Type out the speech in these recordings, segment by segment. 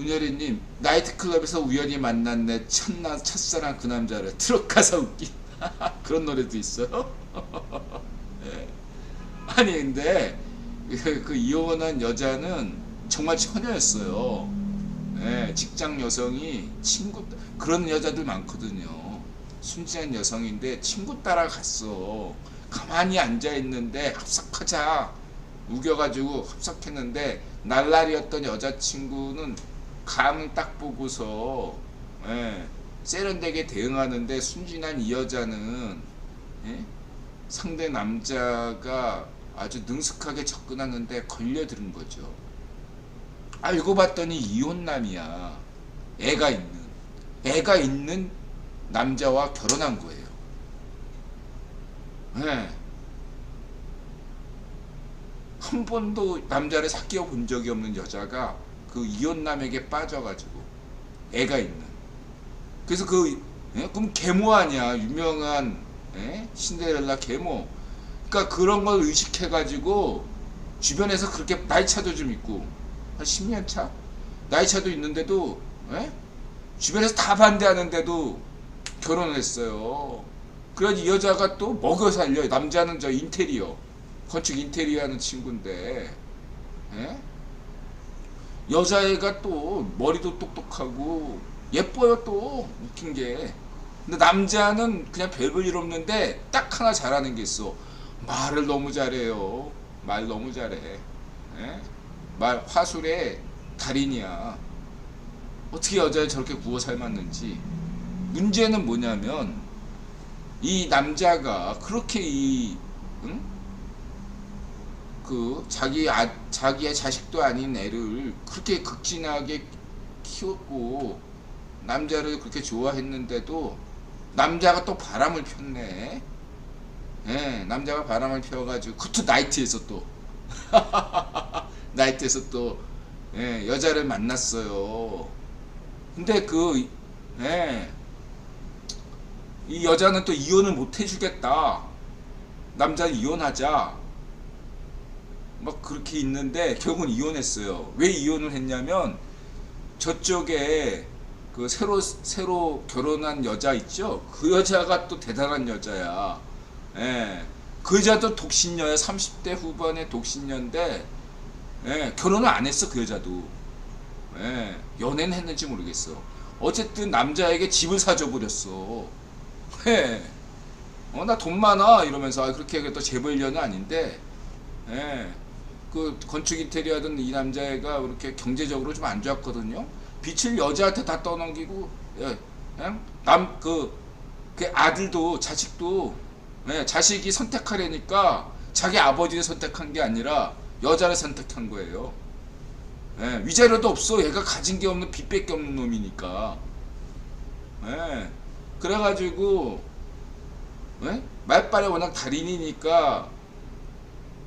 은열이님 나이트클럽에서 우연히 내 첫나 첫사랑 그 남자를 트럭 가서 웃기 그런 노래도 있어요. 예. 아니 근데 그, 그 이혼한 여자는 정말 처녀였어요. 예, 직장 여성이 친구 그런 여자들 많거든요. 순진한 여성인데 친구 따라 갔어. 가만히 앉아 있는데 합석하자 우겨가지고 합석했는데 날라리였던 여자친구는 감을 딱 보고서 예, 세련되게 대응하는데 순진한 이 여자는 예? 상대 남자가 아주 능숙하게 접근하는데 걸려드는 거죠. 알고 봤더니 이혼남이야. 애가 있는. 애가 있는 남자와 결혼한 거예요. 예. 한 번도 남자를 사귀어 본 적이 없는 여자가 그 이혼남에게 빠져가지고 애가 있는. 그래서 그 예? 그럼 계모 아니야 유명한 예? 신데렐라 계모. 그러니까 그런 걸 의식해가지고 주변에서 그렇게 나이 차도 좀 있고 한 10년 차 나이 차도 있는데도 예? 주변에서 다 반대하는데도 결혼을 했어요. 그래서 이 여자가 또 먹여 살려. 남자는 저 인테리어 건축 인테리어 하는 친구인데 예? 여자애가 또 머리도 똑똑하고 예뻐요 또. 웃긴 게. 근데 남자는 그냥 별볼 일 없는데 딱 하나 잘하는 게 있어. 말을 너무 잘해요. 말 너무 잘해. 예? 말 화술의 달인이야. 어떻게 여자를 저렇게 구워 삶았는지. 문제는 뭐냐면 이 남자가 그렇게 이 응? 그 자기 아, 자기의 자식도 아닌 애를 그렇게 극진하게 키웠고 남자를 그렇게 좋아했는데도 남자가 또 바람을 폈네. 예, 남자가 바람을 펴가지고 그것도 나이트에서 또 나이트에서 또 예, 여자를 만났어요. 근데 그 예, 이 여자는 또 이혼을 못 해주겠다. 남자 이혼하자. 막 그렇게 있는데 결국은 이혼했어요. 왜 이혼을 했냐면 저쪽에 그 새로 새로 결혼한 여자 있죠. 그 여자가 또 대단한 여자야. 예. 그 여자도 독신녀야. 30대 후반의 독신녀인데 예, 결혼을 안 했어 그 여자도. 예, 연애는 했는지 모르겠어. 어쨌든 남자에게 집을 사줘 버렸어. 예. 어, 나 돈 많아 이러면서 아, 그렇게 하겠다 재벌녀는 아닌데. 예. 그 건축 인테리어 하던 이 남자애가 그렇게 경제적으로 좀 안 좋았거든요. 빚을 여자한테 다 떠넘기고 예, 남그 그 아들도 자식도 예, 자식이 선택하려니까 자기 아버지를 선택한 게 아니라 여자를 선택한 거예요. 예, 위자료도 없어. 얘가 가진 게 없는 빚밖에 없는 놈이니까. 예, 그래가지고 예? 말빨에 워낙 달인이니까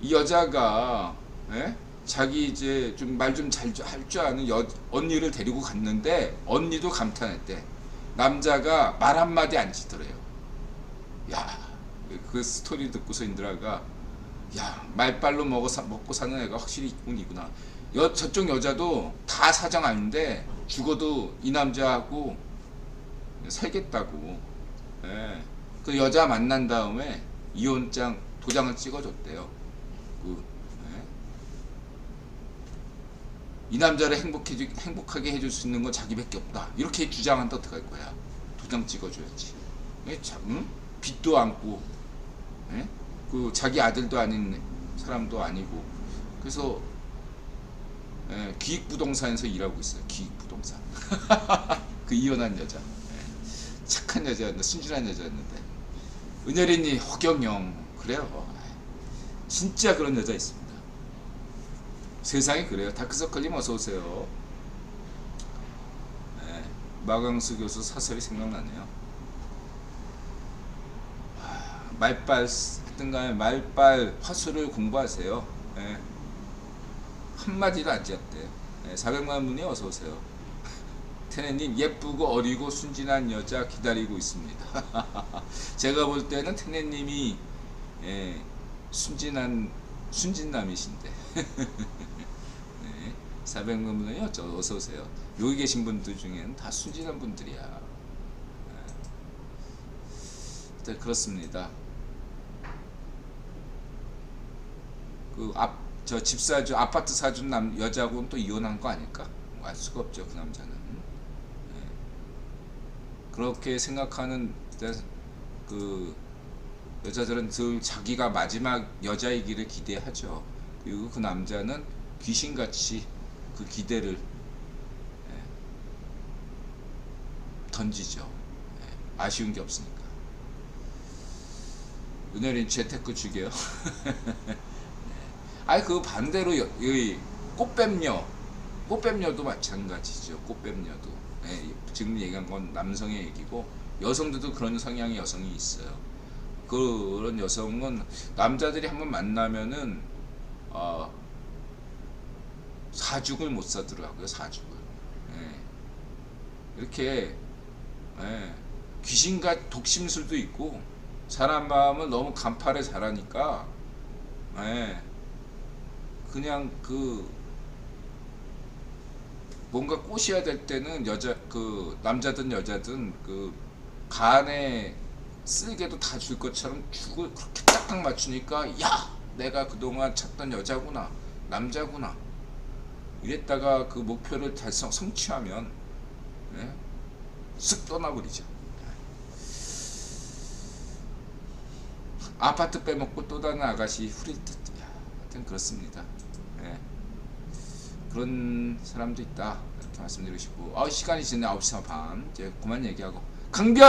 이 여자가 예? 자기 이제 좀 말 좀 잘 할 줄 아는 여, 언니를 데리고 갔는데 언니도 감탄했대. 남자가 말 한마디 안 지더래요. 야, 그 스토리 듣고서 인드라가 야, 말빨로 먹어 사, 먹고 사는 애가 확실히 있군 이구나. 여, 저쪽 여자도 다 사정 아는데 죽어도 이 남자하고 살겠다고. 예. 그 여자 만난 다음에 이혼장 도장을 찍어줬대요. 그, 예. 이 남자를 행복해 행복하게 해줄 수 있는 건 자기밖에 없다. 이렇게 주장한다 어떡할 거야? 도장 찍어줘야지. 예, 참, 응? 빚도 안고, 예? 그 자기 아들도 아닌 사람도 아니고, 그래서 예, 기익부동산에서 일하고 있어요. 기익부동산. 그 이혼한 여자. 예. 착한 여자였는데 순진한 여자였는데 은열이니 허경영 그래요. 진짜 그런 여자 있습니다. 세상이 그래요. 다크서클님 어서 오세요. 네, 마강수 교수 사설이 생각나네요. 하, 말빨 하여튼간에 말빨 화술을 공부하세요. 네. 한마디도 안 지었대요. 네, 400만 분이 어서 오세요. 테네님 예쁘고 어리고 순진한 여자 기다리고 있습니다. 제가 볼 때는 테네님이 예, 순진한 순진남이신데 네, 400만 분이요? 저 어서 오세요. 여기 계신 분들 중에는 다 순진한 분들이야. 예. 네, 그렇습니다. 그 앞 저 집 사주 아파트 사준 남 여자하고는 또 이혼한 거 아닐까? 뭐 알 수가 없죠 그 남자는. 예. 그렇게 생각하는 데- 그 여자들은 늘 자기가 마지막 여자이기를 기대하죠. 그리고 그 남자는 귀신같이 그 기대를 예, 던지죠. 예, 아쉬운 게 없으니까. 은혜린 재테크 주게요. 아니 그 반대로 꽃뱀녀, 꽃뱀녀도 마찬가지죠. 꽃뱀녀도 예, 지금 얘기한 건 남성의 얘기고 여성들도 그런 성향의 여성이 있어요. 그런 여성은 남자들이 한번 만나면은 어, 사죽을 못 사더라고요. 사죽을. 예. 이렇게 예, 귀신과 독심술도 있고 사람 마음을 너무 간파를 잘하니까 예, 그냥 그 뭔가 꼬셔야 될 때는 여자 그 남자든 여자든 그 간에 쓸개도 다 줄 것처럼 죽을 그렇게 딱딱 맞추니까 야 내가 그동안 찾던 여자구나 남자구나 이랬다가 그 목표를 달성 성취하면 예? 쓱 떠나버리죠. 아파트 빼먹고 또 다른 아가씨 후릴 듯. 야, 하여튼 그렇습니다. 예. 그런 사람도 있다. 이렇게 말씀드리고 싶고. 아, 시간이 지났네. 9시 반. 이제 그만 얘기하고. 강변!